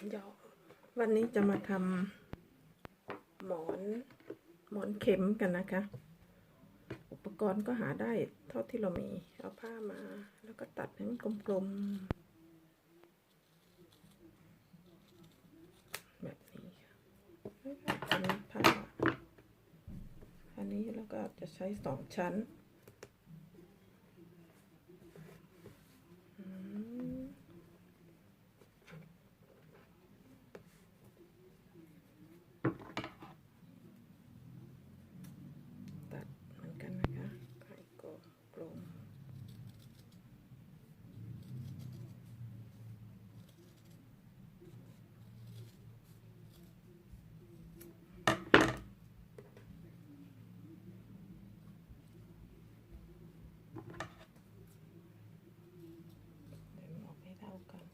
ยววันนี้จะมาทำหมอนหมอนเข็มกันนะคะ อุปกรณ์ก็หาได้เท่าที่เรามี เอาผ้ามา แล้วก็ตัดให้มันกลมๆ แบบนี้ค่ะอันนี้ผ้าอันนี้แล้วก็จะใช้สองชั้นอืม ตัดเหมือนกันนะคะให้กลมกลมเดี๋ยวหมอกให้เท่ากัน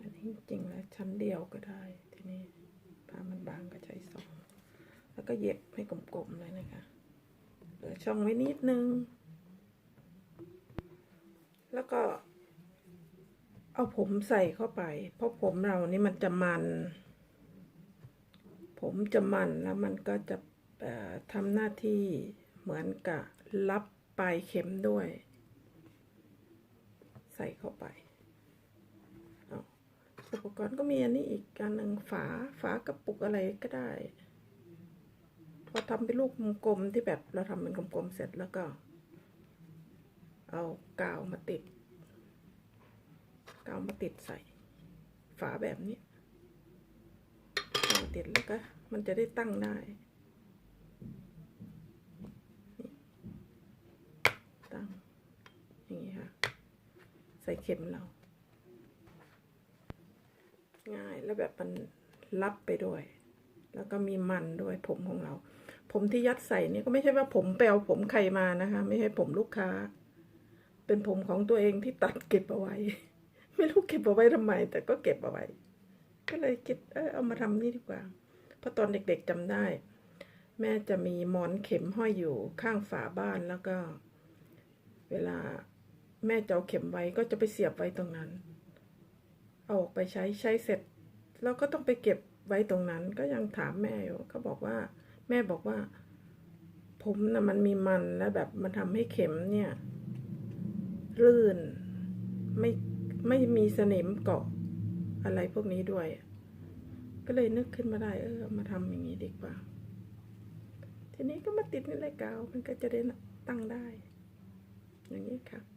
อันนี้ จริงแล้วชั้นเดียวก็ได้ ทีนี้ผ้ามันบางก็ใช้สอง แล้วก็เย็บให้กลมๆเลยนะคะ เหลือช่องไว้นิดนึง แล้วก็ เอาผมใส่เข้าไป เพราะผมเรานี่มันจะมัน ผมจะมันแล้วมันก็จะทำหน้าที่เหมือนกับรับปลายเข็มด้วย ใส่เข้าไป อุปกรณ์ก็มีอันนี้อีกการหนึ่งฝาฝากระปุกอะไรก็ได้ พอทำเป็นลูกกลมที่แบบเราทำเป็นกลมๆเสร็จแล้วก็ เอากาวมาติด กาวมาติดใส่ ฝาแบบนี้กาติดแล้วก็มันจะได้ตั้งได้ตั้งอย่างนี้ค่ะ ใส่เข็มเรา ง่ายแล้วแบบมันรับไปด้วย แล้วก็มีมันด้วยผมของเรา ผมที่ยัดใส่นี่ก็ไม่ใช่ว่าผมไปเอาผมใครมานะคะ ไม่ใช่ผมลูกค้า เป็นผมของตัวเองที่ตัดเก็บเอาไว้ ไม่รู้เก็บเอาไว้ทำไม แต่ก็เก็บเอาไว้ ก็เลยคิดเออเอามาทำนี่ดีกว่าเพราะตอนเด็กๆจำได้ แม่จะมีหมอนเข็มห้อยอยู่ข้างฝาบ้านแล้วก็ เวลาแม่จะเอาเข็มไว้ก็จะไปเสียบไว้ตรงนั้น อาออกไปใช้ใช้เสร็จแล้วก็ต้องไปเก็บไว้ตรงนั้น ก็ยังถามแม่อยู่เขาบอกว่า แม่บอกว่า ผมนะ่ะมันมีมันแล้วแบบมันทำให้เข็มเนี่ย ลื่น ไม่ไม่มีสนิมเกาะอะไรพวกนี้ด้วย ก็เลยนึกขึ้นมาได้ เออ มาทำอย่างนี้ดีกว่า ทีนี้ก็มาติดนี่เลยกาวมันก็จะได้ตั้งได้ อย่างนี้ค่ะ